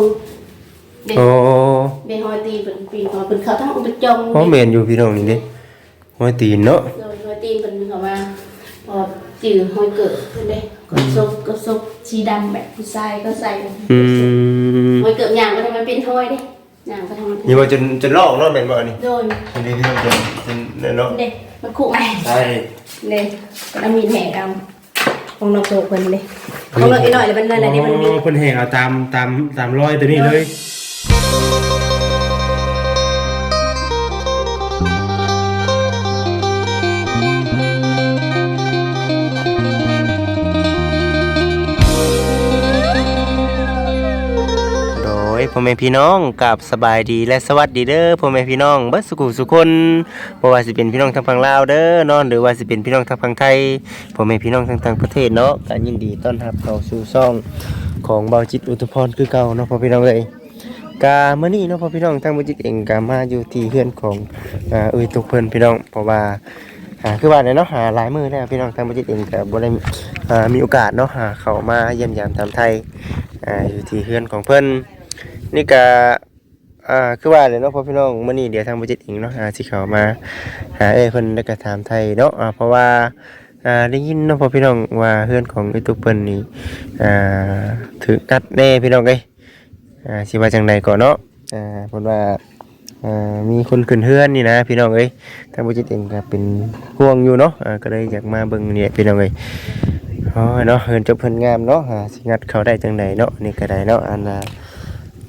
งเด็กโอ้เด็กหอยตีนเป็นปีนหอยเป็นเขาทั้งอุปจงโอ้แม่นอยู่พี่น้องนี่เด้หัวตีนเนาะโดยหอยตีนเป็นเขามาพอจืดหอยเกิดขึ้นเลยก็ซบก็ซบสีดำแบบผู้ชายก็ใส่อืมหอยเกิดยางก็ทำมันเป็นหอยเด้ยางก็ทำมันเป็นนี่ว่าจนจนลอกเนาะแม่นบ่อันนี่โดยอันนี้พี่น้องจนจนเนาะเด็กมันขู่ไอ้ใช่เด็กก็ต้องมีแหกเอา ของน้องโตเพิ่นเลยของเราอีกหน่อยเลยมันนั่นแหละนี่มันมี อ๋อเพิ่นแห่เอาตามตามตามรอยตัวนี้เลย อแม่พี่น้องกับสบายดีและสวัสดีเด้อพ่อแม่พี่น้องเบิดสุขุสุคนบ่ว่าสิเป็นพี่น้องทางฝั่งลาวเด้อนาะหรือว่าสิเป็นพี่น้องทางฝั่งไทยพ่อแม่พี่น้องทางต่างประเทศเนาะก็ยินดีต้อนรับเข้าสู่ช่องของเบาจิตอุทุพรคือเก่าเนาะพ่อพี่น้องเอ้ยกามื้อนี้เนาะพ่อพี่น้องทางเบาจิตเองก็มาอยู่ที่เฮือนของอ่าเอ้ยทุกเพิ่นพี่น้องเพราะว่าอ่าคือว่าเนี่ยเนาะหาหลายมือแล้วพี่น้องทางเบาจิตเองก็บ่ได้อ่ามีโอกาสเนาะหาเข้ามาเยี่ยมยามตามไทยอ่าอยู่ที่เฮือนของเพิ่น นี่ก็อ่าคือว่าเลยเนาะพ่อพี่น้องมื้อนี้เดี๋ยวทางบัจิตเองเนาะอ่าสิเข้ามาหาเอ้ยเพิ่นแล้วก็ถามไทยเนาะอ่าเพราะว่าอ่าได้ยินเนาะพ่อพี่น้องว่าเฮือนของไอ้ตุ๊กเพิ่นนี่อ่าถูกกัดแน่พี่น้องเอ้ยอ่าสิว่าจังไดก่อนเนาะอ่าเพิ่นว่าอ่ามีคนขึ้นเฮือนนี่นะพี่น้องเอ้ยทางบัจิตเองก็เป็นห่วงอยู่เนาะอ่าก็เลยอยากมาเบิ่งเนี่ยพี่น้องเอ้ยอ๋อเนาะเฮือนจบเพิ่นงามเนาะอ่าสิงัดเข้าได้จังไดเนาะนี่ก็ได้เนาะอันน่ะ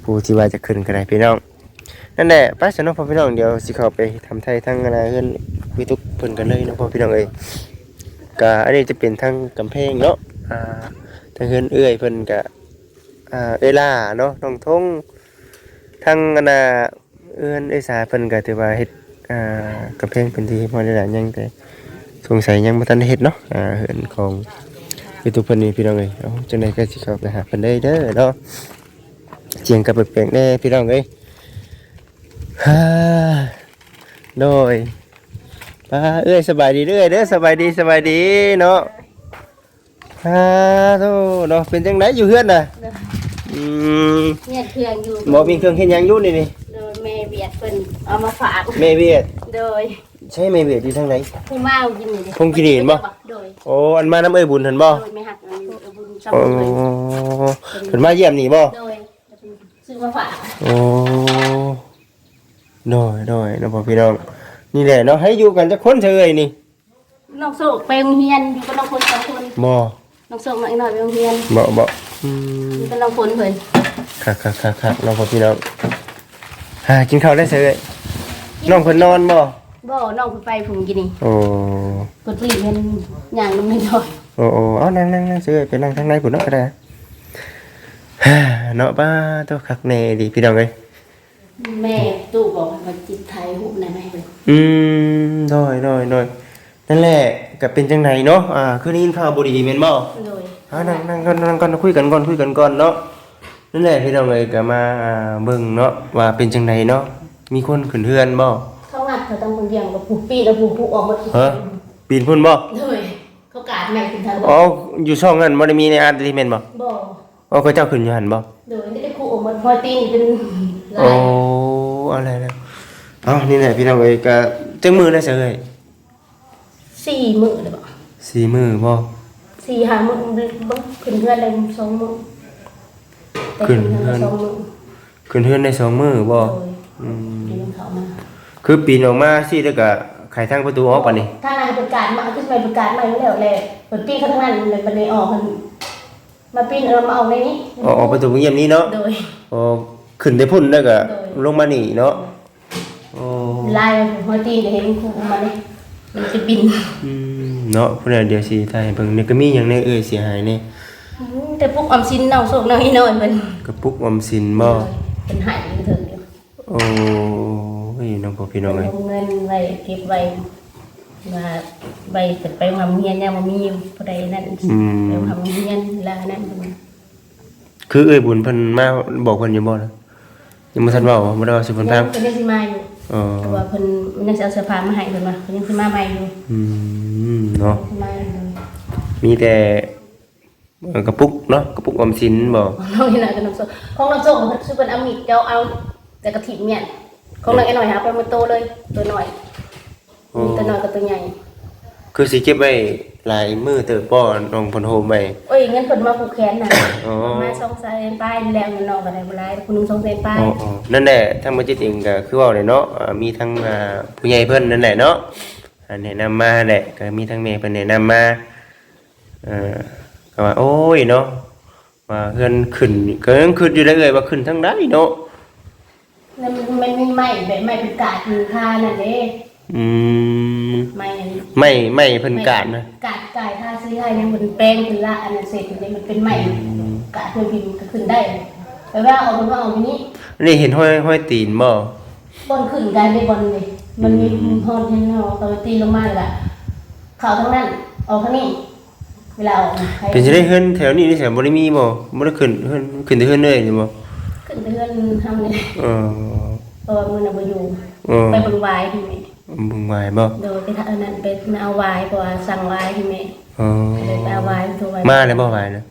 ผู้ที่ว่าจะขึ้นก็ได้พี่น้องนั่นแหละไปสนุกพอพี่น้องเดี๋ยวสิเข้าไปทำไทยทั้งอะไรเพื่อนวิทุกเพิ่นกันเลยนะพอพี่น้องเอ้ยก็อันนี้จะเป็นทั้งกำแพงเนาะอ่าทั้งเฮือนเอื้อยเพิ่นก็อ่าเอล่าเนาะน้องทงทั้งอันน่ะเอื้อนเอ้ยสาเพิ่นก็ถือว่าเฮ็ดอ่ากำแพงเป็นที่พอได้หลายยังแต่สงสัยยังบ่ทันเฮ็ดเนาะอ่าเฮือนของวิทุกเพิ่นนี่พี่น้องเอ้ยเอาจังไดก็สิเข้าไปหาเพิ่นได้เด้อเนาะ เจียงกับเปลกๆแน่พี่น้องเอ้ยฮ่าโดยป้าเอ้ยสบายดีเด้อเด้อสบายดีสบายดีเนาะฮ่าโธ่เนาะเป็นจังไดอยู่เฮือนน่ะอืมเนี่ยเครื่องอยู่บ่มีเครื่องเฮ็ดหยังอยู่นี่นี่โดยแม่เบียดเพิ่นเอามาฝากแม่เวียดโดยใช่แม่เวียดอยู่ทางไหนผู้มาเอากินนี่ดิคงกินเห็นบ่โดยโอ้อันมาน้ำเอ้ยบุญหั่นบ่โดยไม่หักอันนี้เอาบุญซ้ำโอ้เลยเพิ่นมาเยี่ยมนี่บ่โดย ซื้อมาฝากโอ้น้อยน้อยเนาะพ่อพี่น้อง นี่แหละเนาะให้อยู่กันจักคนเฉยนี่น้องโศกไปโรงเรียนอยู่กับน้องคนสองคนบ่น้องโศกมาอีกหน่อยไปโรงเรียนบ่บ่อืมอยู่กับน้องคนเพิ่นคักคักคักคักน้องพ่อพี่น้องหากินข้าวได้เสยน้องเพิ่นนอนบ่บ่น้องเพิ่นไปผมกินนี่โอ้เพิ่นรีบเงินย่างน้ำไม่น้อยโอ้โอ้เอานั่งนั่งนั่งเสยไปนั่งทางในพุ่นเนาะก็ได้ ฮ่าเนาะป้าตัวคักแน่ดีพี่น้องเอ้ยแม่ตู้บอกว่าจิตไทยหุบไหนไม่ให้เพิ่นอืมน้อยน้อยน้อยนั่นแหละก็เป็นจังไดเนาะอ่าคือได้ยินข่าวบ่ดีแม่นบ่โดยอ่านั่งนั่งก่อนนั่งก่อนคุยกันก่อนคุยกันก่อนเนาะนั่นแหละพี่น้องเอ้ยก็มาอ่าเบิ่งเนาะว่าเป็นจังไดเนาะมีคนขึ้นเฮือนบ่เขางัดเขาต้องคนเดียวกับผูปีแล้วผูผูออกมาฮะปีนพุ่นบ่โดยเขากาดแม่ถึงทางอ๋ออยู่ช่องนั้นบ่ได้มีในอาร์ตที่แม่นบ่บ่ อ๋อเขาเจ้าขึ้นอยู่หั่นบ่โดยไม่ได้ครูออกมาพอตีนเป็นลาโอ้ยอะไรนะเอ้านี่แหละพี่น้องเอ้ยก็จังมือได้เสยสี่มื้อเลยบ่สี่มือบ่สี่ห้ามื้อบ่ขึ้นเพื่อนได้สองมื้อแต่ขึ้นเพื่อนได้สองมื้อขึ้นเฮือนได้สองมือบ่โดยอืมเดินเขามา คือปีนออกมาสิแล้วก็ไขทางประตูออกปานนี้ ถ้านายประกาศมาขึ้นไปประกาศใหม่แล้วแหละเปิดปีนเขาทั้งนั้นเลยบันไดออกมัน มาปีนเอามาเอาในนี้ออกออกประตูเงียบนี้เนาะโดย อ๋อขึ้นได้พุ่นแล้วก็ลงมานี่เนาะโอ้ลายหัวตีนจะเห็นครูมาเนี่ยมันจะบินอืมเนาะพุ่นน่ะเดี๋ยวสิถ่ายให้เบิ่งนี่ก็มีหยังในเอ้ยเสียหายนี่แต่พวกออมสินเน่าโศกเน่าอีน้อยมันกระปุกออมสินบ่เป็นหายเป็นถึงอยู่โอ้ยน้องพ่อพี่น้องเอ้ยเอาเงินไว้เก็บไว้ มาไว้เกิดไปทำเฮียนยังมามีอยู่ผู้ใดนั่นอืม ไปทำเฮียนลานั่นมันคือเอ้ยบุญเพิ่นมาบอกเพิ่นอยู่บ่ล่ะยังบ่ทันเว้าบ่ได้ว่าสิเพิ่นฟังเพิ่นยังสิมาอยู่อ๋อแต่ว่าเพิ่นยังสิเอาเสื้อผ้ามาให้เพิ่นว่าเพิ่นยังสิมาใหม่อยู่อืมเนาะมาอยู่มีแต่เออกระปุกเนาะกระปุกออมสินบ่ของน้องนี่น่ะกับน้องโซของน้องโซชื่อเป็นอามิดเจ้าเอาแต่กระถิ่นเนี่ยของน้องไอ้หน่อยหาไปมันโตเลยตัวหน่อยโอ้ มีตัวหน่อยกับตัวใหญ่ คือสิเก็บไว้หลายมื้อเติบบ่น้องเพิ่นโฮมไว้โอ้ยเงินเพิ่นมาผูกแขนน่ะอ๋อมาสองแสนป้ายนี่แล้วเงินน้องก็ได้บ่หลายคุณลุงสองแสนป้ายอ๋อๆนั่นแหละทั้งบ่จิตเองก็คือเว้าเลยเนาะอ่ามีทั้งอ่าผู้ใหญ่เพิ่นนั่นแหละเนาะอ่าแนะนำมาแหละก็มีทั้งแม่เพิ่นแนะนำมาเอ่อก็ว่าโอ้ยเนาะว่าเฮือนขึ้นก็ยังคิดอยู่ได้เอ่ยว่าขึ้นทางใดเนาะแล้วมันมันมีไม้แบบไม้เป็นกาดมีค่านั่นเด้ อืมไม้อันนี้ไม่ไม่เพิ่นกาดนะ กาดกายท่าซื้อให้เนี่ยมันแป้งเป็นละอันนั้นเสร็จมันเนี่ยมันเป็นไม้กาดเพื่อพิมพ์ก็ขึ้นได้แปลว่าเอาเป็นว่าเอาทีนี้นี่เห็นห้อยห้อยตีนบ่บอลขึ้นกันได้บอลเลยมันมีฮอนเห็นเอาตัวตีลงมาเลยละเข่าทั้งนั้นออกทั้งนี้เวลาออกใครเป็นสิได้เฮือนแถวนี้นี่แถวบ่ได้มีบ่บ่ได้ขึ้นเฮือนขึ้นแต่เฮือนเลยนี่บ่ขึ้นไปเพื่อนทำเลยเออ เพราะว่ามือน่ะบ่อยู่เออ ไปบนวายที่แม่ บึงไหวบ่โดยไปทำอันนั้นไปเอาวายเพราะว่าสั่งวายที่แม่อ๋อเลยไปเอาวายโทรไปมาเลยบ่ไหวนะ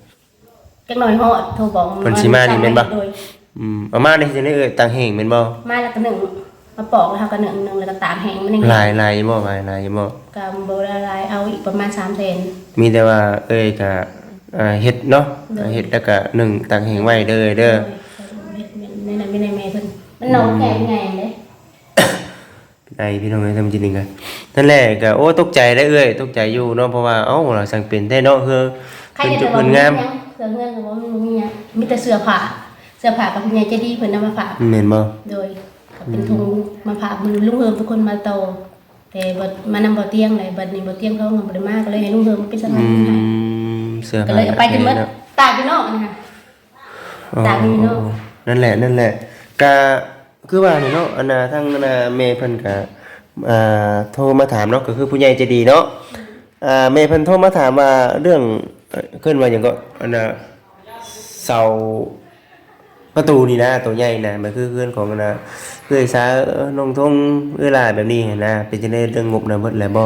จักหน่อยฮอดโทรบอกเพิ่นสิมานี่แม่นบ่โดยอืมเอามาได้สิได้เอ่ยตังแห่งแม่นบ่มาแล้วก็หนึ่งมาปอกแล้วก็หนึ่งหนึ่งแล้วก็ตากแห้งมันหนึ่งหลายหลายบ่หลายหลายบ่กำโบราณลายเอาอีกประมาณสามเซนมีแต่ว่าเอ้ยก็อ่าเฮ็ดเนาะอ่าเฮ็ดแล้วก็นึ่งตังแห่งไว้เด้อเด้อในนั้นไม่ในเมย์เพิ่นมันหนองแก่ไงเลย ไอพี่น้องเอ้ยทำจริงๆกันนั่นแหละก็โอ้ตกใจได้เอ้ยตกใจอยู่เนาะเพราะว่าเอ้าเราสั่งเป็นได้เนาะคือใครเป็นจะจุดบอเพิ่กนงามเสื้อเงื่อนกับว่ามันมีเนี่ยมีแต่เสื้อผ้าเสื้อผ้ากับคุณยายเจดีเพิ่นนำมาฝากแม่นบ่โดยก็เป็นทุงมาฝากมันลุงเฮิมทุกคนมาโตแต่บัดมานำบ่เตียงเลยบัดนี้บ่เตียงเขาเงินบ่ได้มากก็เลยให้ลุงเฮิมเป็นสถาอืนที่ให้มเสื้อก็ผ้าเลยเอาไปจนหมดเนาะตากอยู่นอกนะคะอ๋อตากอยู่นอกนั่นแหละนั่นแหละก็ คือว่านี่เนาะอันน่ะทั้งอันน่ะแม่เพิ่นก็อ่าโทรมาถามเนาะก็คือผู้ใหญ่ใจดีเนาะอ่าแม่เพิ่นโทรมาถามว่าเรื่องเอ่อขึ้นว่าหยังก็อันน่ะเสาประตูนี่นะตัวใหญ่นะมันคือเพื่อนของอันน่ะเพื่อซาเอ่อน้องทงเวลาแบบนี้นะเป็นจังได๋เรื่องงบน่ะเบิดแล้วบ่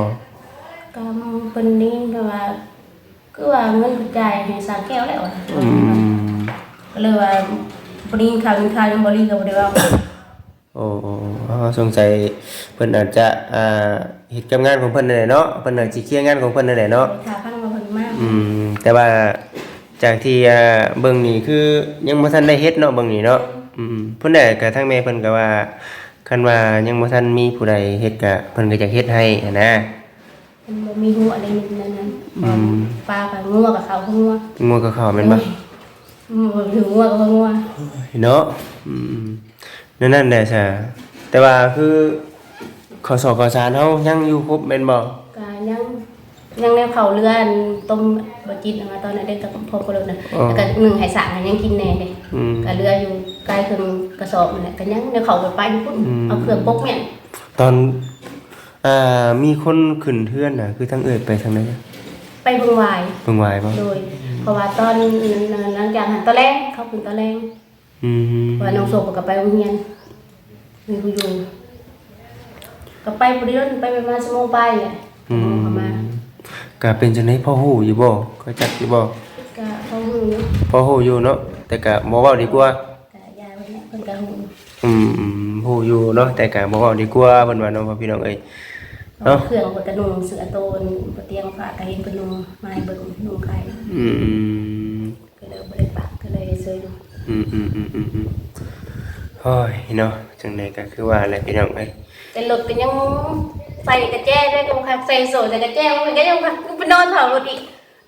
ก็เพิ่นนี่ก็ว่าคือว่าเงินกระจายให้สาแก้วแล้วอะอืมก็เลยว่าบริข่าวเป็นข่าวยังบริก็บริว่า โอ้โอ้อ๋อสงสัยเพิ่นอาจจะอ่าเฮ็ดกับงานของเพิ่นนั่นแหละเนาะเพิ่นอาจสิเคลียร์งานของเพิ่นนั่นแหละเนาะข่าวพังมาเพิ่นมากอืมแต่ว่าจากที่อ่าเบิ่งนี่คือยังบ่ทันได้เฮ็ดเนาะเบิ่งนี่เนาะอืมเพิ่นได้ก็ทางแม่เพิ่นก็ว่าคันว่ายังบ่ทันมีผู้ใดเฮ็ดก็เพิ่นก็จะเฮ็ดให้หั้นนะมันบ่มีหัวอะไรนิดนั้นนั้นปลากับงัวกับเขางัวงัวก็เข้าแม่นบ่อืมถืองัวกับงัวเนาะอืม นั่นนั่นแหละซะแต่ว่าคือขอสอกขอสารเฮายังอยู่ครบแม่นบ่ก็ยังยังแนวเขาเรือนต้มบ่จิตมาตอนนั้นได้กับพ่อก็เลยนะแล้วก็หนึ่งให้สารยังกินแน่เลยอืมก็เรืออยู่ใกล้เครื่องกระสอบนั่นแหละก็ยังแนวเขาไปไปพุ่นเอาเครื่องปกแม่นตอนอ่ามีคนขึ้นเทือนน่ะคือทางเอิดไปทางไหนนะไปเบิ่งวายเบิ่งวายบ่โดยเพราะว่าตอนหลังจากหันตอนแรกเขาเป็นตอนแรกอืม ว่าน้องโศกก็ไปโรงเรียน มีผู้อยู่ก็ไปบริเวณไปประมาณชั่วโมงไปแหละอืมประมาณก็เป็นจังได๋พ่อฮู้อยู่บ่ก็จักอยู่บ่ก็เขาหูอยู่พอฮู้อยู่เนาะแต่ก็บ่เว้าดีกว่าก็ยายเพิ่นเนี่ยเพิ่นก็หูอืมอืมฮู้อยู่เนาะแต่ก็บ่เว้าดีกว่าเพิ่นว่าเนาะพ่อพี่น้องเอ้ยเอาเนาะเครื่องเพิ่นก็นุ่งเสื้อโตนบ่เตียงผ้าก็เห็นเพิ่นนุ่งไม้เบิ่งนุ่งไข่อืมก็เลยบ่ได้ปากก็เลยเสื้ออยู่ อืมอืมอืมอืมอืมโอ้ยเนาะจังไดก็คือว่าแหละพี่น้องเอ้ยแต่รถก็ยังใส่กระแจได้ก็บ่คักใส่โซ่แต่กระแจมันก็ยังคักไปนอนเผารถอีก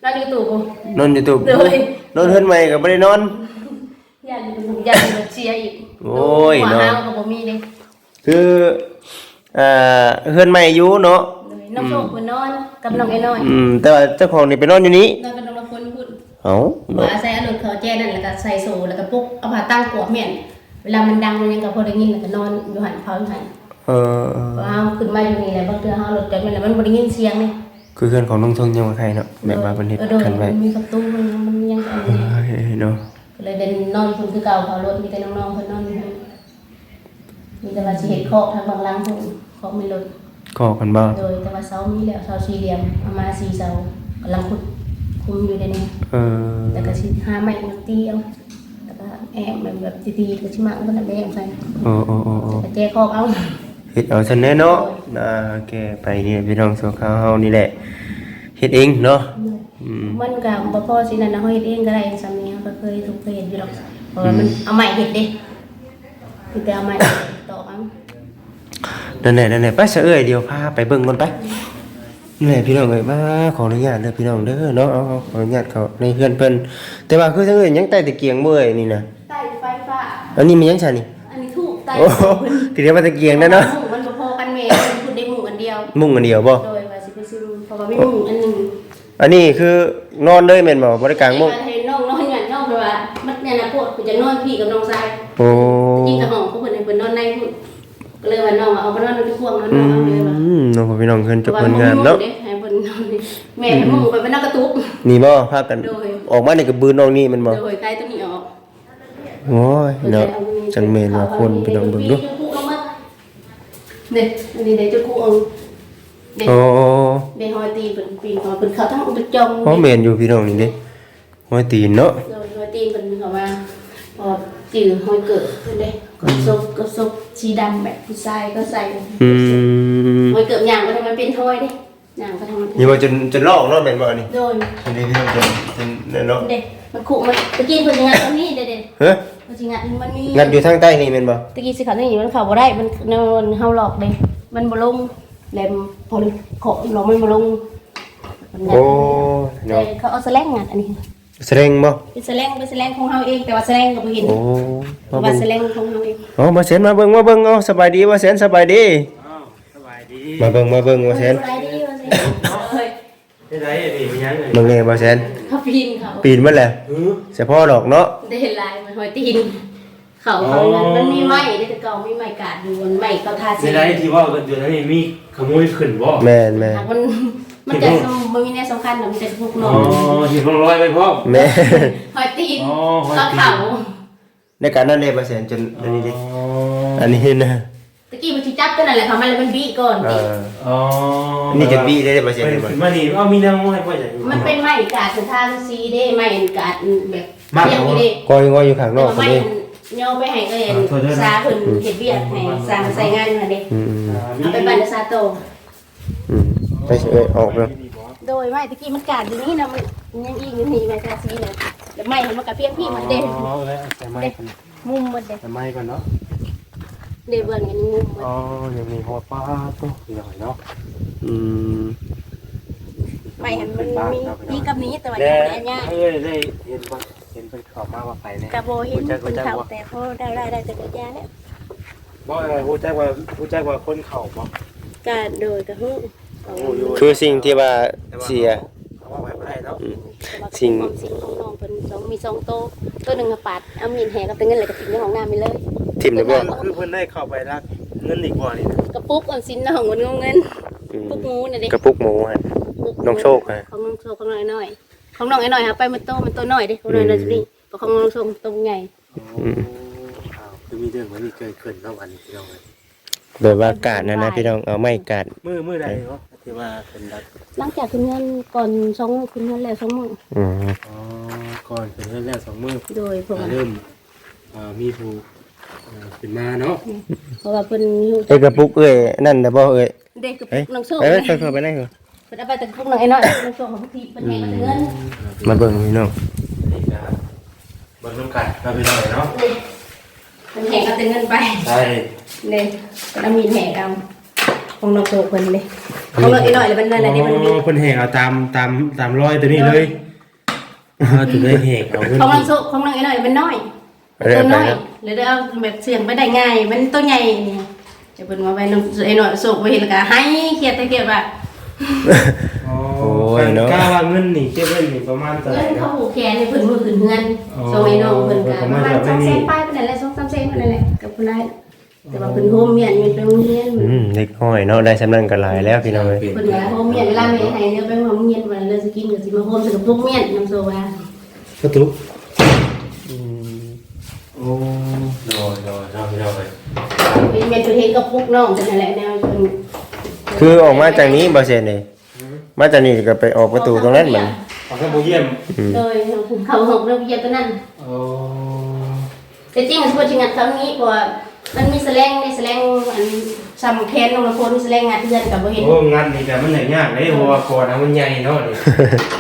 นอนอยู่ตู้กูนอนอยู่ตู้โดยนอนเฮือนใหม่ก็บ่ได้นอนยันยันรถเชียร์อีกโอ้ยหัวเนาะห้าวก็บ่มีเด้คืออ่าเฮือนใหม่อยู่เนาะเลยน้องโชคเพิ่นนอนกับน้องไอ้น้อยอืมแต่ว่าเจ้าของนี่ไปนอนอยู่นี้นอนกับน้องละคนพูด เอ้าว่าเนาะใส่อารมณ์เขาแจ้นั่นแล้วก็ใส่โซ่แล้วก็ปุ๊กเอาผ้าตั้งกวดแม่นเวลามันดังมันยังก็พอได้ยินแล้วก็นอนอยู่หันเผาอยู่หันเออเออว่าเฮาขึ้นมาอยู่นี่แหละบางเทื่อเฮารถจอดแม่นแล้วมันบ่ได้ยินเสียงนี่คือเพื่อนของน้องทงยังมาใครเนาะแบบว่าเป็นเฮ็ดออโดยกันไว้มันมีประตูมันมันยังอันนี้เฮ้ยเนาะก็เลยเดินนอนพุ่นคือเก่าเผารถมีแต่น้องๆเพิ่นนอนอยู่หั่นมีแต่ว่าสิเฮ็ดคอกทางบางหลังพุ่นคอกมีรถขอกันบ่โดยแต่ว่าเสามีแล้วเสาสี่เหลี่ยมเอามาสี่เสากำลังขุด คุมอยู่ในนี้เออแต่ก็สิหาไม้มาตีเอาแล้วก็แอบแบบแบบตีๆก็สิมาก็นั่นแหละใส่โอ้โอ้โอ้โอ้ก็แจกคอกเอาเฮ็ดเอาซั่นแน่เนาะอ่าแกไปนี่พี่น้องสาวเขาเฮานี่แหละเฮ็ดเองเนาะอืมมันก็บ่พอสินั่นนะเฮาเฮ็ดเองก็ได้สามีเขาก็เคยถูกเคยเห็นอยู่หรอกเพราะว่ามันเอาไม้เฮ็ดเด้คือแต่เอาไม้ตอกเอานั่นแหละนั่นแหละไปซะเอ้ยเดี๋ยวพาไปเบิ่งก่อนไป นี่แหละพี่น้องเอ้ยมาขออนุญาตเด้อพี่น้องเด้อเนาะเอาเอาขออนุญาตเขาในเฮือนเพิ่นแต่ว่าคือซะเอ้ยยังใต้ตะเกียงบ่เอ้ยนี่นะใต้ไฟฟ้า อันนี้มันยังซะนี่อันนี้ถูกใต้โอ้โหคือเรียกว่าตะเกียงนั่นเนาะมันบ่พอกันแม่มันพูดได้หมู่อันเดียว มุ้งอันเดียวบ่โดยว่าสิไปซื้อเพราะว่ามีหมู่อันหนึงอันนี้คือนอนเลยแม่นบ่บ่ได้กลางมุ้งเห็นน้องนอนอย่างน้องเพราะว่ามันเนี่ยนะพวกกูจะนอนพี่กับน้องชายโอ้จริงกับห้อง ก็เลยว่าน้องเอาไปนอนในพวงนอนอืนอนเอาเลยว่ามน้องพ่อพี่น้องเพิ่นจบว่าเพิ่นงานเนาะ ให้เพิ่นนอนนี่แม่ให้หมู่ไปเป็นนักกระตุก นี่บ่พากัน โดย ออกมานี่ก็บืนออกนี่แมันบ่ โดยใครตัวนี้ออกโอ้ยเนาะจังแม่นว่าคนพี่น้องเบิ่งดูเด็กอันนี้เด็กจะคู่เอาเด็กโอ้เด็กหอยตีเป็นปีนหอยเป็นเขาทั้งอุปจงพ่อแม่นอยู่พี่น้องนี่เด้หัวตีนเนาะ โดยหอยตีนเป็นเขาว่าพ อจืดหอยเกิดเป็นเด็กก็ซบก็ซบสีดำแบบผู้ชายก็ใส่อืมหอยเกิดอย่างก็ทำมันเป็นหอยเด้อย่างก็ทำมันนี่ว่าจนจนลอกเนาะแม่นบ่นี่โดยอันนี้พี่น้องจนจนเนาะเด็กมันขู่มันตะกี้เพิ่นสิงัดตรงนี้เด็ดเฮ้ยๆมันสิงัดมันมีงัดอยู่ทางใต้นี่แม่นบ่ตะกี้สิเขานี่มันเข้าบ่ได้มันมันเฮาหลอกเด้มันบ่ลงแหลมพอขอเรามันบ่ลงมันงัดโอ้แต่เนาะเขาเอาแสลงงัดอันนี้ แสดงบ่เป็นแสลงเป็นแสลงของเฮาเองแต่ว่าแสลงก็บ่เห็นโอ้เพมาราะเบิ่ว่างแสลงของเฮาเองอ๋อมาเซนมาเบิ่งมาเบิ่งเอาสบายดีว่าเซนสบายดี อ้าวสบายดีมาเบิ่งมาเบิ่งว่าเซนสบายดีว่าสิเฮ้ยได้ไรนี่มันยังไงเบิ่งแน่ว่าเซนเขาปีนเขาปีนมาแล้วหือเฉพาะดอกเนาะได้เห็นลายมันหอยตีนเขาเขามันมันมีไม้ได้แต่เก่ามีไม้กาดอยู่บนไม้เขาทาสีได้ไรที่ว่ากันอยู่นั่นนี่มีขโมยขึ้นบ่แม่นแม่นหากมัน มันจะมันมีแนวสำคัญน่ะมันจะพวกนอ๋ออนที่ต้องร้อยไปพ่อแม่ หอยตีนอ๋อหอยก็ตีนเขาในการนั้นเด้ว่าเซนจนอันนี้ดิอันนี้นะตะกี้มันชิจับตัวนั่นแหละเขามันเลยมันบีก่อนเอออ๋อนี่จะบี้ได้เด้ว่าเซนเป็นได้บ่ขึ้นมานี่เอามีแนวให้พ่อใหญ่ มันเป็นไม้กาดสุดทางซีเด้ไม้กาดแบบเรียกอยู่เด้กอยงอยอยู่ข้างนแต่อกว่าคนไม้นี้เนาไปให้ก็เห็นซาเพิ่นเฮ็ดเวียกให้สร้างใส่งานน่ะเด้อืมเอาไปบ้านซาโตอืม ไปเอ้ยออกแล้วโดยไม้ตะกี้มันกาดอยู่นี่นะมันยังอีกอยู่นี่ไม้ทาสีเลยแล้วไม้มันก็เพียงพี่มันเด้อ๋อแล้วใส่ไม้ก่อนมุมมันเด้ใส่ไม้ก่อนเนาะเด้เบิ่งอันนี้มุมมันอ๋อยังมีหัวปลาตัวหน่อยเนาะอืมไม้หันมันมีนี่กับนี้แต่ว่าแล้ยังบ่ได้อันยากเอ้ยได้เห็นว่าเห็นเป็นขอบมากว่าไปเนี่ยกะโบเห็นเป็นเขาแต่เขาได้ได้ได้แต่กระยาแล้วบ่เออฮู้จักว่าฮู้จักว่าคนเข้าบ่กาโดยกะฮู้ คือสิ่งที่ว่าเสียเขาว่าไว้บ่ได้เนาะสิ่งสิ่งของน้องเพิ่นสองมีสองโตวตัวหนึงก็ปาดเอามีดแหกับแต่เงินเลยก็ทิ้งในห้องน้ำไปเลย ทิ่มได้บ่คือเพิ่นได้เข้าไปรักเงินอีกบ่นี่นะกระปุกออมสินน้องมันงงเงินอืมปุกงูน่ะเด้กระปุกหมูฮะ น้องโชคฮะ ของน้องโชคของน้องไอ้น้อยของน้องไอ้น้อยครับไปมันโตมันโตน้อยเด้ของน้องไอ้น้อยสินี่แต่ของน้องโชคโตใหญ่อืมอ้าวคือมีเรื่องวันนี้เกิดขึ้นเนาะวันนี้พี่น้องเอ้ยแบบว่ากาดนะนะพี่น้องเอาไม้กาด มื้อมื้อใดเนาะ ที่ว่าเป็นรักหลังจากขึ้นเงินก่อนสองมื้อขึ้นเงินแล้วสองมื้ออืมอ๋อก่อนเป็นเรื่องแรกสองมื้อโดยเพราะว่าเริ่มเอ่อมีผู้เอ่อขึ้นมาเนาะเพราะว่าเพิ่นอยู่ไอ้กระปุกเอ้ยนั่นน่ะบ่เอ้ยเด็กกับเอ้ยน้องโชคเอ้ยนะเข้าๆไปได้เหรอเพิ่นเอาไปแต่พวกน้องไอ้น้อยน้องโชคของพี่เพิ่นให้มาแต่เงินมาเบิ่งพี่น้องนี่จะเบิ่งน้ำกันเราไปหน่อยเนาะเพิ่นให้เอาแต่เงินไปใช่เลยเพิ่นเอามีดแหกเอา ของน้องโชคเพิ่นเลยของน้องไอ้น้อยแล้วมันนั่นแหละนี่มันมี เพิ่นแหกเอาตามตามตามรอยตัวนี้เลยเอาถึงได้แหกเอาเงินของน้องโชคของน้องไอ้น้อยมันน้อยเอาได้ตัวไปน้อยแล้วเลยได้เอาแบบเสียงไปได้ง่าย มันตัวใหญ่เนี่ยจะเพิ่นว่าไปน้องไอ้น้อยโชคไปเห็นแล้วก็ให้เครียดแต่เครียดว่าอ๋อก้าว่าเงินนี่เก็บไว้นี่ประมาณเท่าไหเงิร่นเขาเนาะผูกแขนให้เพิ่นมือขึ้นเงินอ๋อส่งให้น้องเพิ่นก็ปประระมามาณณแบบ2นี้แสนป้ายปานนั้นแหละ2 3แสนปานนั้นแหละกับผู้ได้ แต่ว่าเพิ่นโฮมเมียนอยู่โรงเรียนอืมเด็กน้อยเนาะได้สำนักก็หลายแล้วพี่น้องเอ้ยเพิ่นว่าโฮมเมียนเวลาแม่ให้เนื้อไปโฮมเมียนวันเลยสิกินก็สิมาโฮมใส่กับพวกเมียนนำโซว่าประตูอืมโอ้โดยโดยเราไปเราไปเป็นเมียนเพิ่นเฮ็ดกับพวกน้องเพิ่นนั่นแหละแนวเพิ่นคือออกมาจากนี้บ่เสียนี่มาจากนี้ก็ไปออกประตูตรงนั้นมันเเอาแค่บ่เยี่ยมโดยเขาหกเรื่องเยียบตัวนั้นโอ้แต่จริงมันควรจะงัดครั้งนี้เพราะว่า มันมีแสลงในแสลงอันซ้ำแคนลงมาโคนมีแสลงงัดเพื่อนกับบ่เห็นโอ้งานนี่ก็มันใหญ่ยากเลยเพราะว่าคอนะมันใหญ่เนาะนี่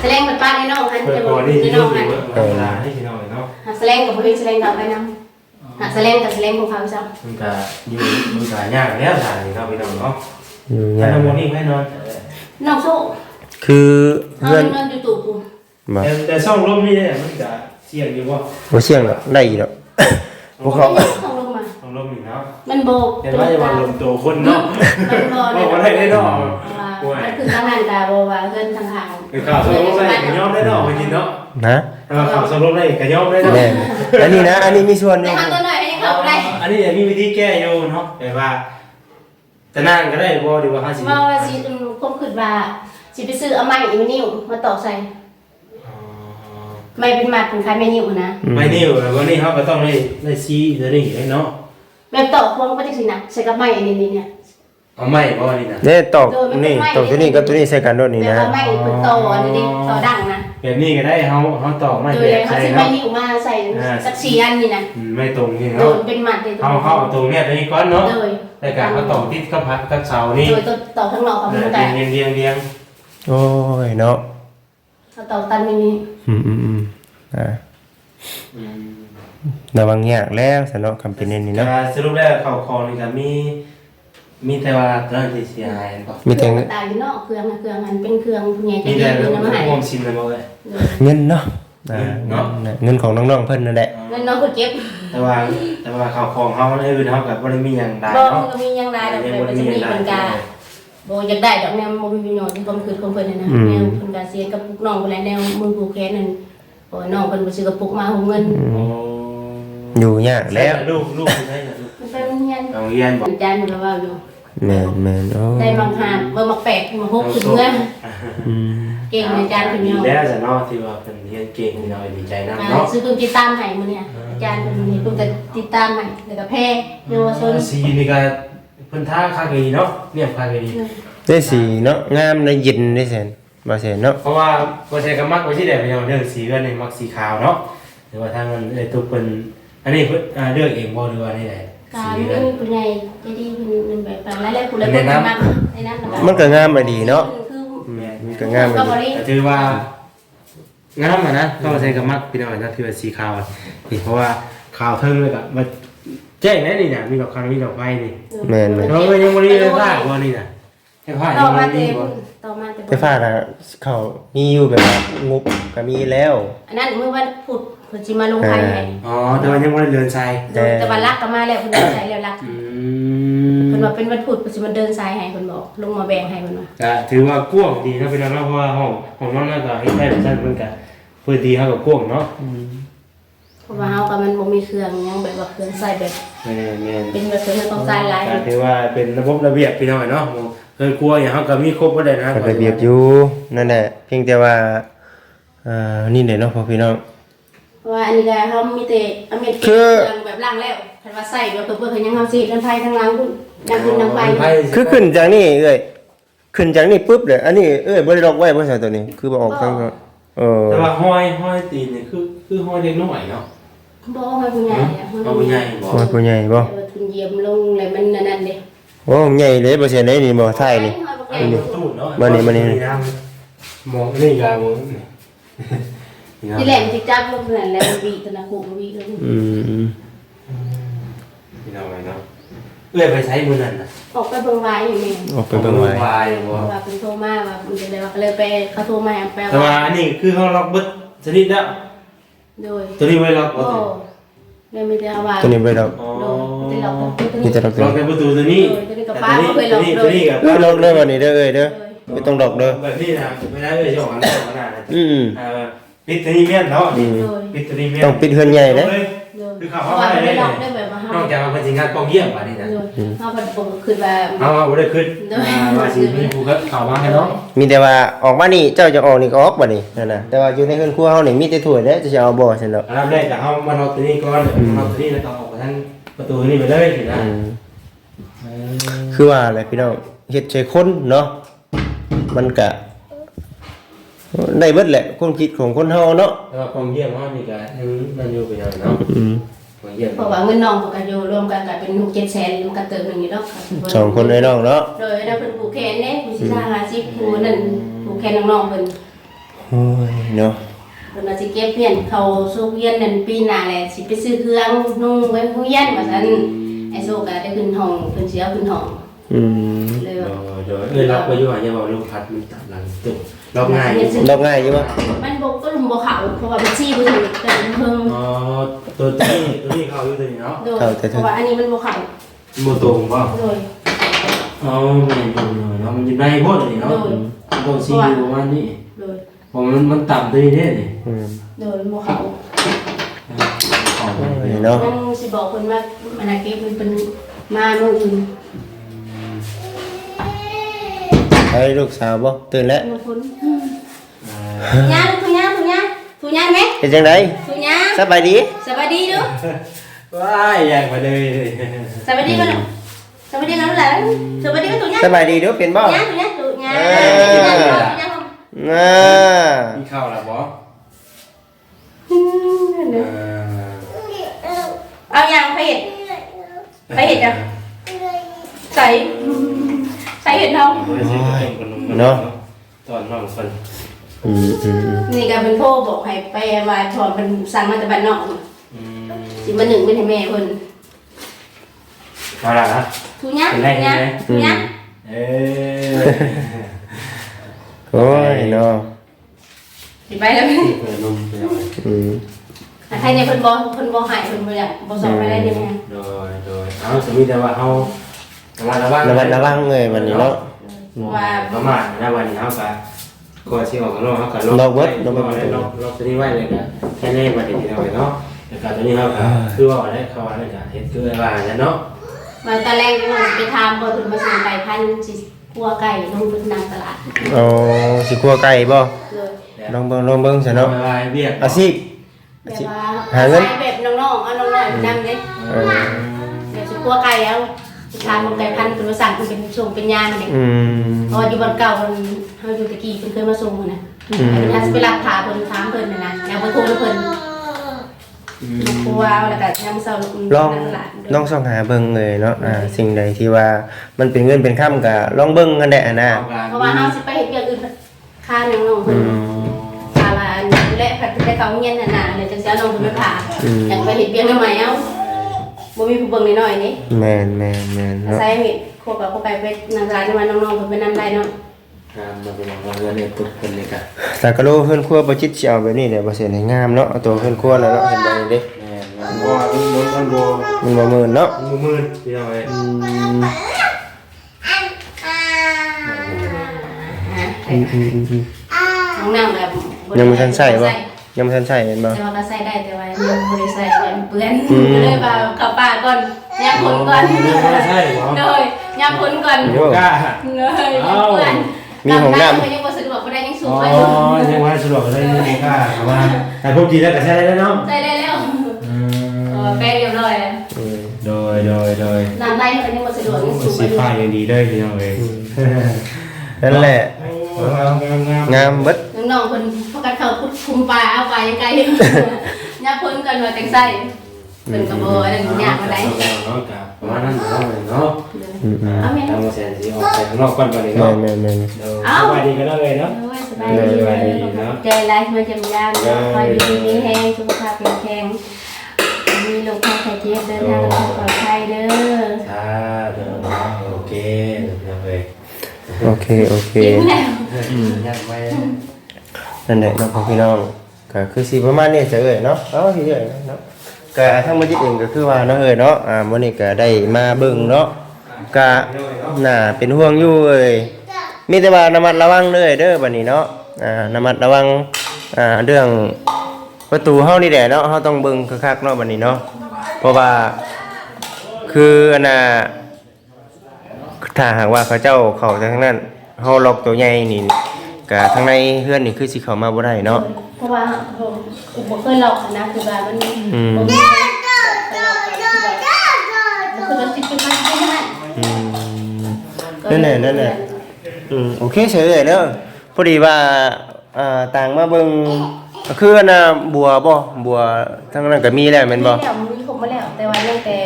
แสลงมันป้าในนอกหันเปิดจะคบออกนี่ในที่นลูอกกหันี่นเมื่อเวลาให้พี่น้องเนาะหาแสลงกับบ่เห็นแสลงกับไปนำหาแสลงกับแสลงของเขาซ้มันก็อยู่มันก็ยากแล้วทางนี้เนาะพี่น้องเนาะอยู่แล้ยาวกโมนี่ให้นอนำน้องโซ่คือเฮาเพื่อนนอนอยู่ตู้กูบ่แต่แต่ช่องลมนี่เนี่ยมันก็เสี่ยงอยู่บ่บ่เสี่ยงหรอกได้อีกดอกพวกเขาเขาลง มาช่องลมนี่เนาะมันโบกเห็นว่าจะมาลมตัวคนเนาะมันบ่บอกว่าได้ได้เนาะว่ามันคือทางนั้นตาบ่ว่าเพิ่นทางทางคือข่าวช่องลมได้ก็ยอมได้เนาะจริงเนาะนะแต่ว่าข่าวช่องลมได้ก็ยอมได้เนาะแม่นอันนี้นะอันนี้มีส่วนอแต่ยู่ทางตัวหน่อยให้เขาได้อันนี้มีวิธีแก้อยู่เนาะแต่ว่าจะนั่งก็ได้บ่ดีกว่าห้าสิบว่าว่าสิอืมคงคิดว่าสิไปซื้อเอาไม้อีกนิ้วมาตอกใส่ไม้เป็นมัดเป็นคล้ายไม้นิ้วนะไม่นิ่ววันนี้เขาก็ต้องได้ได้ซีได้นี่เนาะ แบบตอกพวงก็จังซี่นะใส่กับไม้อันนี้เนี่ย เอาไม่บ่นี่นะเนี่ยตอกนี่ตอกตัวนี้กับตัวนี้ใส่กันด้วยนี่แบบนะเอาไม้เป็นโตอันนี้ดิโตดังนะแบบนี้ก็ได้เขาเขาตอกไม่โดแบยบเขาใส่สิไม้เนาะ นิ้วมาใส่สัก4อันนี่นะอืมไม่ตรงนี่โดเนาะยเป็นมัดเลยเขาเขาเอาตรงเนี้ยตัวนี้ก้อนเนาะโดยแต่การเขาตอกติดกับพัดกับเสานี่โดยตัวตอกข้างนอกกับมันแต่เรียงเรียงเรียงโอ้ยเนาะเขาตอกตันนี่นี่อืมอืมอืมอ่า ระวังยากแล้วสนอคำเป็นอันนี้แต่เนาะว่าสรุปแล้วเขาคอนี่ก็มีมีแต่ว่าตอนที่เสียหายก็มีแต่เครื่องตายอยู่นอกเครื่องนะเครื่องมันเป็นเครื่องผู้ใหญ่ใจมีดีแต่เป็นน้ำหายรวมชิมเลยบ่เลยเงินเนาะอ่าเนาะเงินของน้องๆเพิ่นนั่นแหละเงินน้องก็เก็บแต่ว่าแต่ว่าเขาของเขาในอื่นเขากับบ่ได้มีอย่างใดบ่เนาะมันก็มียังได้ดอกแต่มันจะมีเป็นกาบ่อยากได้ดอกแนวบ่มีประโยชน์ที่ความคิดของเพิ่นน่ะนะแนวเพิ่นก็เสียกับพวกน้องเพิ่นแหละแนวมือผูกแขนนั่นโอ้ยน้องเพิ่นบ่ซื้อกระปุกมาหุงเงินโอ้อยู่ยากแล้วลูกลูกใช่ลูกมันไปโรงเรียนโรงเรียนบอกอาจารย์มันก็ว่าอยู่แม่นแม่นโอ้ได้บางหามเบิ่งมาแปลกมาฮกขึ้นเงินอืมเก่งอาจารย์เพิ่นดีเนาะแล้วจะเนาะที่ว่าเป็นเรียนเก่งนี่เราดีใจนะอ่าเนาะซื้อเพิ่นติดตามให้มื้อเนี่ยอาจารย์เพิ่นนี่เพิ่นก็ติดตามให้แล้วก็แพ้เยาวชนสีนี่ก็เพิ่นท่าคาเกดีเนาะเนี่ยคาเกดีได้สีเนาะงามได้เย็นได้แสน บ่แสนเนาะเพราะว่าบ่ใช่ก็มักบ่ใช่แต่เป็นเรื่องสีเรื่องนี่มักสีขาวเนาะหรือว่าทางมันเอ้ตุกเพิ่นอันนี้เพิ่นอ่าเลือกเองบ่หรือว่านี่แหละกาสีรเรื่องนี่ผู้ใหญ่ใจดีเพิ่นแบบไปหลายๆผู้หลายคนมากในนั้นมันก็งามมาดีเนาะคือมันก็งามมาก็ดีบ่ได้แต่ถือว่างามอะนะต้องใช้ก็มักพี่น้อยนะที่ว่าสีขาวอะนี่เพราะว่าขาวเทิงเลยก็มาแจ้งแน่นี่น่ะมีดอกคางมีดอกไม้นี่แม่นแม่นเราก็ยังบ่ได้ผ้าบ่นี่น่ะแค่ผ้าต่ยัองบ่มาได้แต่บ่ ต่อมาแต่ไฟฟ้าน่ะเขามีอยู่แบบว่างบก็มีแล้ว อันนั้นมื้อวันพุธเพิ่นสิมาลงไผให้อ๋อ แต่ว่ายังบ่ได้เรือนทรายแต่วันรักก็มาแล้วเพิ่นเดินสายแล้วรักอืเพิ่นมว่าเป็นวันพุธเพิ่นสิมาเดินสายให้เพิ่นบอกลงมาแบ่งให้เพิ่นว่าก็ถือว่ากว้างดีนะพี่น้องเนาะเพราะว่าห้องของน้องน่าจะเฮ็ดได้แบบนั้นเพิ่นก็เพื่อดีเฮาก็กว้างเนาะเพราะว่าเฮาก็มันบ่มีเครื่องหยังแบบว่าเครื่องใส่แบบแม่นๆ เป็นแบบเครื่องต้องใส่หลายก็ถือว่าเป็นระบบระเบียบพี่น้อยเนาะ เคยกลัวอย่างเฮาก็มีครบบ่ได้นะก็ระเบียบอยู่นั่นแหละเพียงแต่ว่าอ่านี่แหละเนาะพ่อพี่น้อง เพราะว่าอันนี้ก็เฮามีแต่อเมริกาคือเครื่องแบบล่างแล้วคันว่าใส่แบบเพิ่นเพิ่นยังเฮาสิกันไผทั้งหลังพุ่นดังขึ้นดังไปคือขึ้นจากนี่เอ้ยขึ้นจากนี่ปุ๊บเลยอันนี้เอ้ยบ่ได้ล็อกไว้บ่ใช่ตัวนี้ คือบ่ออกทางเออแต่ว่าห้อยห้อยตีนนี่คือคือห้อยเด็กน้อยเนาะบ่ให้ผู้ใหญ่อะเอาผู้ใหญ่บ่ว่าผู้ใหญ่บ่แต่ว่าทุนเยี่ยมลงแล้วมันนั่นนั่นเด้ โอ้ใหญ่เลยบ่ใช่ไหนนี่บ่ท้ายนี่อันนี้ตู้เนาะมานี่มานี่มองนี่ก็มองที่แหลมที่จับลงนั่นแล้ววีตนะคูวีเลยอืมพี่น้อยเนาะเอื้อยไปใช้มื้อนั้นน่ะออกไปเบิ่งวายอยู่แม่ออกไปเบิ่งไว้วายเพบ่ราะว่าเพิ่นโทรมาว่ามันเป็นอะไรว่าก็เลยไปเขาโทรมาให้ไปแต่ว่าอันนี้คือเฮาล็อกเบิดชนิดแล้วโดยตัวนี้ไว้ล็อกบ่โอ้แม่มีแต่เอาว่าตัวนี้บ่ได้ล็อก อ๋อ โดยแต่เราก็ตัวมีนี้แต่ล็อกตัวล็อกนี้แต่ประตูตัวนี้ตัวนี้กับป้าบ่เคยล็ตัอวกนี้เลตัวยนี้กับเอ้ยล็อกเด้อบัดนี้เด้อเอ้ยเด้อไม่ต้องล็อกเด้อแบบนี้นะไม่ได้เลยจะออกอันนั้นขนาดนั้นอืมเอ่อปิดตัวนี้เมียนเนาะอืมโดยปิดตัวนี้เมียนต้องปิดเฮือนใหญ่เด้อโดยคือเขาเพเข้าราะว่าไปไม่ได้ได้เลล็อยกได้แบบว่าเฮานอกจากมันสิงานกองเยี่ยมกว่านี้นะโดยเฮาเป็นปกคือว่า เอาเอาบ่ได้ขึ้นว่าสิมีผู้ก็เข้ามาให้เนาะมีแต่ว่าออกมานี่เจ้าจะออกนี่ก็ออกบัดนี้นั่นน่ะแต่ว่าอยู่ในเฮือนครัวเฮานี่มีแต่ถ้วยเด้อจะสิเอาบ่ซั่นดอกอันดับแรกก็เอามาเอาตัวนี้ก่อนเอาตัวนี้แล้วก็ออกไปทาง ประตูนี้ไปเลยเห็นนะอืมคือว่าอะไรพี่น้องเฮ็ดใจคนเนาะมันก็ได้เบิดแหละความคิดของคนเฮาเนาะแล้วก็ความเยี่ยมเขานี่ก็ยังมันอยู่พี่น้องเนาะอืมความเยี่ยมเพราะว่าเงินน้องปกติอยู่รวมกันก็เป็นหกเจ็ดแสนมันก็เติมหนึ่งอยู่เนาะสองคนเลยน้องเนาะโดยเราเป็นผู้แคนเนี่ยผู้ชิชาหาชิผู้นั่นผู้แคนน้องๆเพิ่นโอ้ยเนาะ เพิ่นมาสิเก็บเพียนเขาสู้เพียนนั่นปีหน้าแหละสิไปซื้อเครื่องนุ่งไว้ผู้เรียนว่าซั่นไอ้โซก็ได้ขึ้นห้องเพิ่นสิเอาขึ้นห้องอืมเลยโดว่ายโดยเอ้ยล็อกไว้อยู่อะอย่าบอกลมพัดมันตัดหลังตึกล็อกง่ายรับง่ายอยู่บ่มันบ่ก็ลุมบ่เข้าเพราะว่ามันชี้บ่ถึงแต่มันเพิ่งอ๋อตัวนี้ตัวนี้เข้าอยู่ตัวนี้เนาะโดยเพราะว่าอันนี้มันบ่เข้าโมตรงป่ะโดยอ๋อไม่ดูเนาะมันอยู่ในโพดเลยเนาะโดนซีอยู่ประมาณนี้โดย ผมมันมันต่ำตัวนี้เนี่ยนี่อืมโดยบ่เข้าของโอ้ยเนาะยังสิบอกเพิ่นว่ามันน่ะเก็บมันเป็นมามื้ออื่นไอ้ลูกสาวบ่ตื่นแล้วมาพ้นยาลูกทุญาทุญาทุญาไหมเป็นจังไดทุญาสบายดีสวัสดีดูว้ายอยากมาเลยสวัสดีกันลูกสวัสดีกันลูกหลานสวัสดีกันทุญาสบายดีเด้อเป็นบ่ ทุญาทุญาทุญาเออทุญาทุญา อ่ามีข้าวแล้วบ่เอาอย่างไปเห็ดไปเห็ดอะใส่ใส่เห็ดเนาเนาะตอนน้องคนอืมอืมอืมนี่ก็เป็นโทรบอกให้ไปวายถอนเป็นสั่งมาจากบ้านนอกอืมสิมาหนึ่งเป็นให้แม่เพิ่นมาละนะทุญาทุญาทุญาเอ้ย โอ้ยเนาะสิไปแล้วเปิดนมไปเอาอืมใครเนี่ยเพิ่นบ่เพิ่นบ่ให้เพิ่นบ่อยากบ่ส่งไปได้เด้แม่โดยโดยเอาสมมติแต่ว่าเอาระมัดระวังระมัดระวังเลยวันนี้เนาะเพราะว่าประมาทนะวันนี้เขาก็ก่อนที่ออกข้างนอกเขาก็ล็อกเบิดล็ล็ออกกเบิดล็อกล็อกตัวนี้ไว้เลยก็แค่นี้วันนี้เราไปเนาะแต่การตัวนี้เขาก็คือว่าได้เขาว่าได้ก็เฮ็ดคือว่าแล้วเนาะมาตอนแรกนี่มันไปทำบ่เพิ่นมาส่งไก่พันธุ์ สิคั่วไก่ลงเพิ่นนำตลาดเอาสิครัวไก่บ่เลยลองเบิ่งลองเบิ่งซะเนาะเนาะว่าเวียกอาชีพ แบบว่าหาเงินใช้แบบน้องๆเอาน้องๆนำเด้เออเดี๋ยวสิคั่วไก่แล้วสิทานมันไก่พันธุ์เพิ่นมาสั่งเพิ่นเป็นส่งเป็นยางเด้อืม เพราะว่าอยู่บ้านเก่าเพิ่นเฮาอยู่ตะกี้เพิ่นเคยมาส่งหั่นน่ะอืม เพิ่นอาจสิไปรับถาเพิ่นถามเพิ่นน่ะนะแล้วบ่โทรเพิ่นก ลัวเอาแล้วก็ยามเช้าลูกลองตลาดลองส่องหาเบิ่งเลยเนาะอ่าสิ่งใดที่ว่ามันเป็นเงินเป็นค่ำก็ลองเบิ่งกันแหละนะเพราะว่าเฮาสิไปเฮ็ดอย่างอื่นค่าน้องๆอืเพิ่นมพาว่าและผัดได้เขาเงียนนานๆเลยจังเสียน้องคุณไม่พาอืมอยากไปเห็ดเบี้ยงทำไมเอ้าบ่มีผู้เบิ่งน้อยๆนี่แม่นแม่นแม่นอาเนาะศัยมีโคกับเข้าไปไปนางร้านมาน้องๆเพิ่นไปนำได้เนาะ งามมาเป็นว่าเงินในปุ๊บคนเลยก็แต่ก็รู้เพิ่นครัวบ่จิตสิเอาแบบนี้แหละบ่เสียให้งามเนาะเอาตัวเพิ่นครัวแล้วเนาะเห็นบ่นี่เด้แม่นว่ามันมันมันบ่มันบ่มื่นเนาะมือมือพี่น้องเอ้ยอืมอ่าอืมอืมอืมอืมห้องน้ำแบบยังบ่ทันใส่บ่ยังบ่ทันใส่เห็นบ่ แต่ว่าเราใส่ได้แต่ว่ายังบ่ได้ใส่ยันเปื้อนอืม ก็เลยว่าเข้าป่าก่อนยามพ้นก่อนเรื่องว่าใช่เหรอเลยยามพ้นก่อนโยกล้าเลยยังเปื้อน มีห้องน้ำก็ยังบ่สะดวกบ่ได้ยังสูอ๋งอไปอยู่ยังว่าสะดวกเลยนี่ค่ะแต่ว่าแต่พวกกินแล้วก็ใช้ได้แล้วเนาะใส่ได้แล้วอืเออมแป้งเรียบร้อยแล้วอืมโดยโดยโดยน้ำได้มันยังบ่สะดวกยังสูงไปสีอยู่ฟ้ายังดีเลยพี่น้องเอ้ยนั่นแหละงามงามงามงามเบิดน้องๆเพิ่นพากันเข้าคุดคุมปลาเอาปลายังไกลอยู่ยาพ้นกันว่าจังไส เพิ่นก็บ่ได้ยากบ่ได้เนาะกับประมาณนั้นเนาะเนาะอืมอืมเอาแม่ทางเซนสีออกไปข้างนอกก่อนไปเลยแม่เนาะนแม่นแม่นเดี๋ยวสบายดีกันแล้วเลยเนาะโอ้ยสบายดีสบายดีเนาะใจร้ายมาจำยามคอยดีมีแห้งสุขภาพแข็งแรงมีโรคภัยไข้เจ็บเดินทางปลอดภัยเด้ออ่าเดี๋ยวเนาะโอเคเดี๋ยวเลยโอเคโอเค กินแล้วยังไม่นั่นแหละเนาะพ่อพี่น้องก็คือสิประมาณนี้จะเอ่ยเนาะเอ้าสิเอ่ยเนาะ ก็ทั้งหมดที่เองก็คือว่าเนาะเอ่ยเนาะอ่ามื้อนี้ก็ได้มาเบิ่งเนาะก็น่าเป็นห่วงอยู่เอ้ยมีแต่ว่าระมัดระวังเด้อเด้อบัดนี้เนาะอ่าระมัดระวังอ่าเรื่องประตูเฮานี่แหละเนาะเฮาต้องเบิ่งคักๆเนาะบัดนี้เนาะเพราะว่าคืออันน่ะถ้าหากว่าเขาเจ้าเข้าทางนั้นเฮาล็อกตัวใหญ่นี่ ก็ทางในเฮือนนี่คือสิเข้ามาบ่ได้เนาะเพราะว่าผมผมเคยหลอกนะคือว่ามันอืมผมเคยหลอกคือว่าคือมันติดเป็นมันไม่ได้อืม นั่นแหละนั่นแหละ อืมโอเคเฉยเลยเด้อพอดีว่าอ่าต่างมาเบิ่งก็คืออันน่ะบัวบ่บัวทั้งนั้นก็มีแล้วแม่นบ่มีแล้วมันมีครบมาแล้วแต่ว่ายังแต่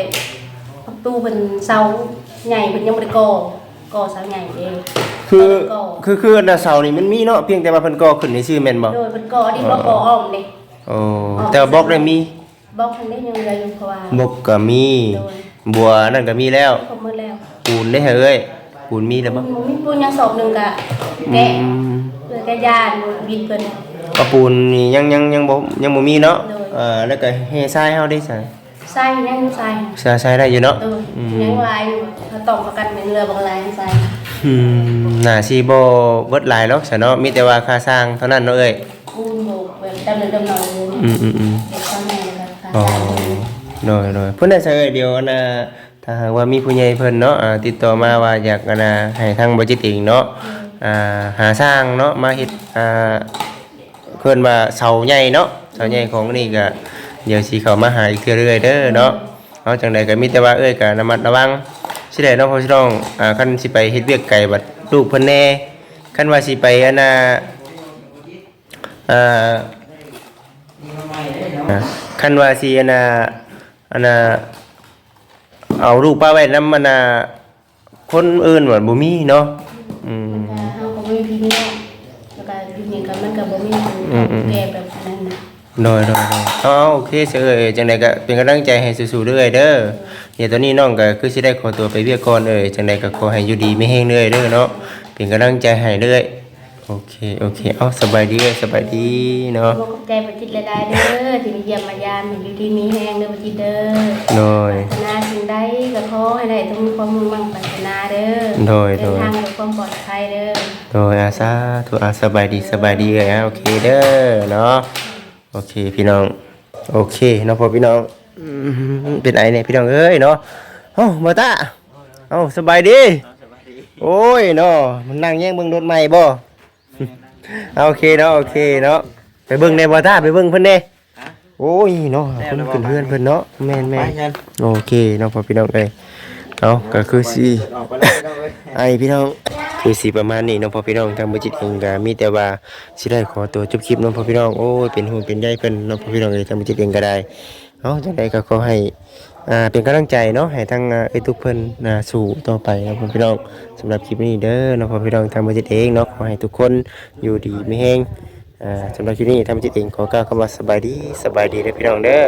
ประตูเป็นเสาใหญ่เป็นยังบ่ได้ก่อก่อเสาใหญ่เอง คือก่อคือคืออันน่ะเสานี่มันมีเนาะเพียงแต่ว่าเพิ่นก่อขึ้นในชื่อแม่นบ่โดยเป็นก่อดินบ่ก่ออ้อมเด้โอ้แต่ว่าบล็อกได้มีบล็อกทันได้ยังเหลืออยู่เพราะว่าบล็อกก็มีบัวนั่นก็มีแล้วครบหมดแล้วปูนได้เหรอเอ้ยปูนมีแล้วบ่มันมีปูนยังสอบหนึงกะอืแกะมเพื่อแกะยานบินเพิ่นกระปูนนี่ยังยังยังบ่ยังบ่มีเนาะโดยเอ่อแล้วก็เฮทรายเฮาได้ใส่ใส่ยังอยู่ใส่ใส่ใส่ได้อยู่เนาะเอออืมยังลายอยู่ถ้าต้องประกันเป็นเรือบางลายใส่ อืมน่าสิบ่เบิดหลายหรอกซะเนาะมีแต่ว่าค่าสร้างเท่านั้นเนาะเอ้ยปูนโบกแบบดำเนินดำหน่อยเลยอืมอืมอืมเด็กข้างในนะคะค่ะอ๋อโดยโดยเพิ่นได้ใส่เอ้ยเดียวอันน่ะถ้าหากว่ามีผู้ใหญ่เพิ่นเนาะอ่าติดต่อมาว่าอยากอันน่ะให้ทางบ่จิตเองเนาะอ่าหาสร้างเนาะมาเฮ็ดอ่าเพิ่นว่าเสาใหญ่เนาะเสาใหญ่ของนี่ก็เดี๋ยวสิเข้ามาหาอีกเทื่อเรื่อยเด้อเนาะเอาจังใดก็มีแต่ว่าเอ้ยก็ระมัดระวัง สิได้เนาะพ่อพี่น้องอ่าคันสิไปเฮ็ดเวียกไกลบัดลูกเพิ่นแน่คันว่าสิไปอันน่ะอ่าอ่าคันว่าสิอันน่ะอันน่ะเอาลูกป้าไว้นำมันน่ะคนอื่นว่าบ่มีเนาะอืมมันก็เฮาก็บ่มีพี่มีน้องแล้วก็อยู่นี่ก็มันก็บ่มีผู้อืมอืมแก่แบบนั้นนะโดยโดยโดยเอาเอาโอเคเสียเอ้ยจังใดก็เป็นกำลังใจให้สู้ๆเรื่อยเด้อ เดี๋ยวตอนนี้น้องก็คือสิได้ขอตัวไปเวียกก่อนเอ้ยจังใดก็ขอให้อยู่ดีไม่แห้งเรื่อยเด้อเนาะเป็นกำลังใจให้เรื่อยโอเคโอเคเอาสบายดีเอ้ยสบายดีเนาะขอบใจประจิตหลายๆเด้อที่มาเยี่ยมมายามอยู่ดีมีแฮงเด้อประจิตเด้อโดยปรารถนาสิ่งใดก็ขอให้ได้ต้องมีความมุ่งมั่นปรารถนาเด้อโดยเดิโดนยทางด้วยความปลอดภัยเด้อโดยอาซาทุกอาสบายดีสบายดีเลยนะโอเคเด้อเนาะโอเคพี่น้องโอเคเนาะพอพี่น้องอืม เป็นไอเนี่ยพี่น้องเอ้ยเนาะเอ้ามาตาเอ้าสบายดี โอ้ยเนาะมันนั่งแย่งเบิ่งรถใหม่บ่เอาโอเคเนาะโอเคเนาะไปเบิ่งในบ่ตาไปเบิ่งเพิ่นเด้โอ้ยเนาะเพิ่นขึ้นเพื่อนเพิ่นเนาะแม่นแม่นโอเคเนาะพอพี่น้องเอ้ยเอาก็คือสิไอพี่น้องคือสีประมาณนี้เน้องพ่อพี่น้องทางบริจิตเองก็มีแต่ว่าสิได้ขอตัวจบคลิปเน้องพ่อพี่น้องโอ้ยเป็นห่วงเป็นใยเพิ่นเน้องพ่อพี่น้องเอ้ยทางบริจิตเองก็ได้ เนาะจังไดก็ขอให้อ่าเป็นกำลังใจเนาะให้ทั้งอ่าเอ้ยทุกเพิ่นน่าสู่ต่อไปนะพ่อพี่น้องสำหรับคลิปนี้เด้อเน้องพ่อพี่น้องทางบริจิตเองเนาะขอให้ทุกคนอยู่ดีมีแฮงอ่าสำหรับคลิปนี้ทางบริจิตเองขอกล่าวคำว่าสบายดีสบายดีเด้อพี่น้องเด้อ